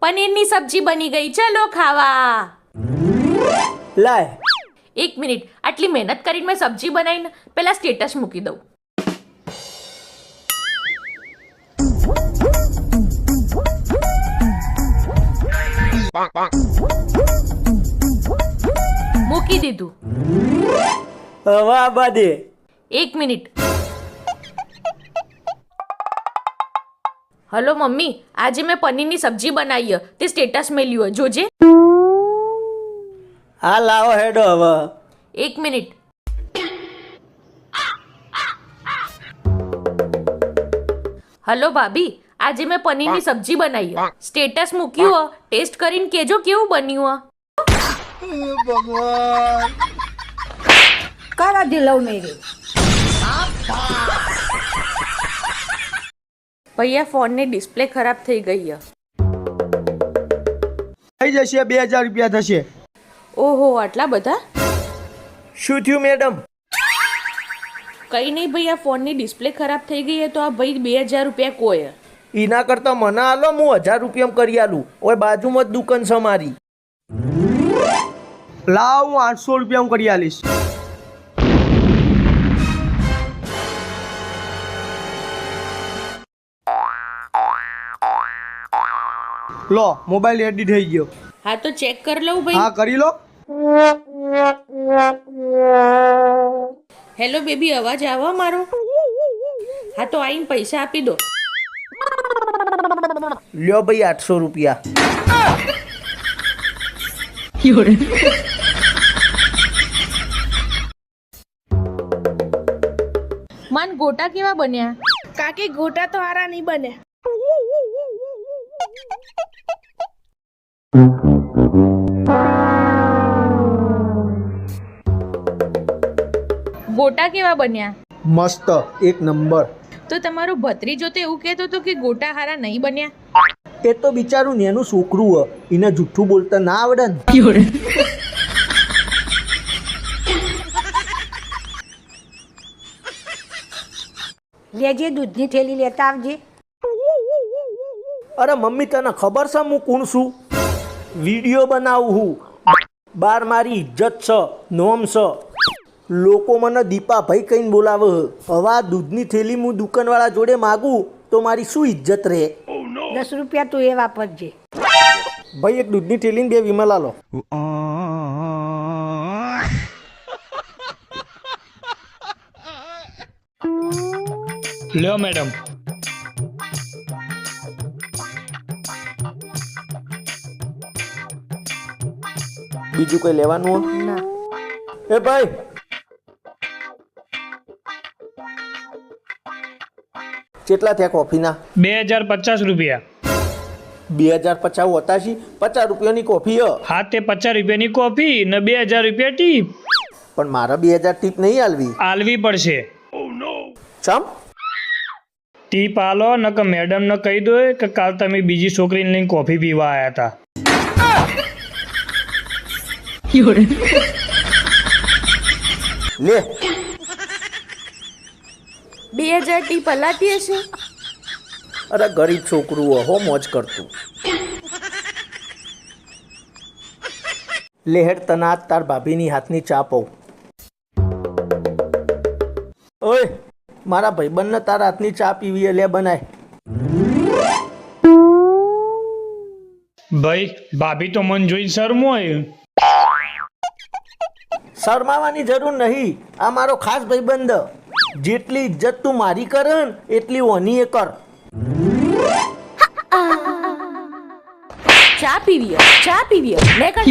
પનીરની સબ્જી બની ગઈ. ચલો ખાવા. લાય. એક મિનિટ. આટલી મહેનત કરીને મેં સબ્જી બનાવીને પેલા સ્ટેટસ મૂકી દઉં. મૂકી દીધું. હવા બાદે. એક મિનિટ. હલો મમ્મી આજે મેં પનીરની સબ્જી બનાવી હે. તે સ્ટેટસ મેલ્યું જોજે હા લાવો હેડો હવે એક મિનિટ હલો ભાભી આજે મેં પનીરની સબ્જી બનાવી હે. સ્ટેટસ મૂક્યું હો. ટેસ્ટ કરીને કેજો કેવું બન્યું હો. કરા દી લવ મેરી ભૈયા ફોનની ડિસ્પ્લે ખરાબ થઈ ગઈ હે થઈ જશે બે હજાર રૂપિયા થશે. ઓહો આટલા બધા? શું થયું મેડમ? કઈ નહીં ભૈયા ફોનની ડિસ્પ્લે ખરાબ થઈ ગઈ હે તો આ ભાઈ બે હજાર રૂપિયા કોય એના કરતા મને આલો હું હજાર રૂપિયા કરી આલું. ઓય બાજુમાં જ દુકાન છે મારી. લાવ હું આઠસો રૂપિયા કરી આલીશ. લો મોબાઈલ એડિટ થઈ ગયો. હા તો ચેક કરી લઉં ભાઈ. હા કરી લો. હેલો બેબી અવાજ આવો મારો? હા તો આઈને પૈસા આપી દો. લ્યો ભાઈ આઠસો રૂપિયા. મન ગોટા કેવા બન્યા? કાકી ગોટા તો હારા નહીં બને. ગોટા કેવા બન્યા? મસ્ત એક નંબર. તો તમારો ભત્રીજો તો એવું કહેતો હતો કે ગોટા હારા નહીં બન્યા? એ તો બિચારું નેનું છોકરું હ એને જુઠ્ઠું બોલતા ના આવડે ને. લેજે દૂધની થેલી લેતા આવજે. અરે મમ્મી તને ખબર છે હું કોણ છું? વીડિયો બનાવું હું. બાર મારી ઇજ્જત છે નોમ છે લોકો મને દીપાભાઈ કહીને બોલાવે. હવે આ દૂધની થેલી હું દુકાનવાળા જોડે માગું તો મારી શું ઇજ્જત રહે? દસ રૂપિયા તું એ વાપરજે ભાઈ એક દૂધની થેલી ને બે વિમલા લો લ્યો મેડમ બીજું કઈ લેવાનું ના. એ ભાઈ! કેટલા થયા કોફીના? બે હજાર પચાસ રૂપિયા. બે હજાર પચાસ વતાશી પચાસ રૂપિયાની કોફી હ. હા તે પચાસ રૂપિયાની કોફી ને બે હજાર રૂપિયા ટીપ. પણ મારા બે હજાર ટીપ નહીં આલવી. આલવી પડશે. ચમ? ટીપ આલો ન કે મેડમને કહી દો કે કાલ તમે બીજી છોકરીને લઈને કોફી પીવા આવ્યા હતા. લે. બે હજાર ટી પલાતી હશે? અરે ગરીબ છોકરું હો, મોજ કરતું. લેહેર તના તાર ભાભીની હાથની ચા પઉ. ઓય મારા ભાઈબંધને તારા હાથની ચા પીવી લે બનાય. ભાઈ ભાભી તો મન જોઈને શરમો હોય. શરમાવાની જરૂર નહીં. આ મારો ખાસ ભાઈબંધ. જેટલી ઇજ્જત તું મારી કરે ને એટલી ઓની એ કર. ચા પીવી હે, ચા પીવી હે. લે કર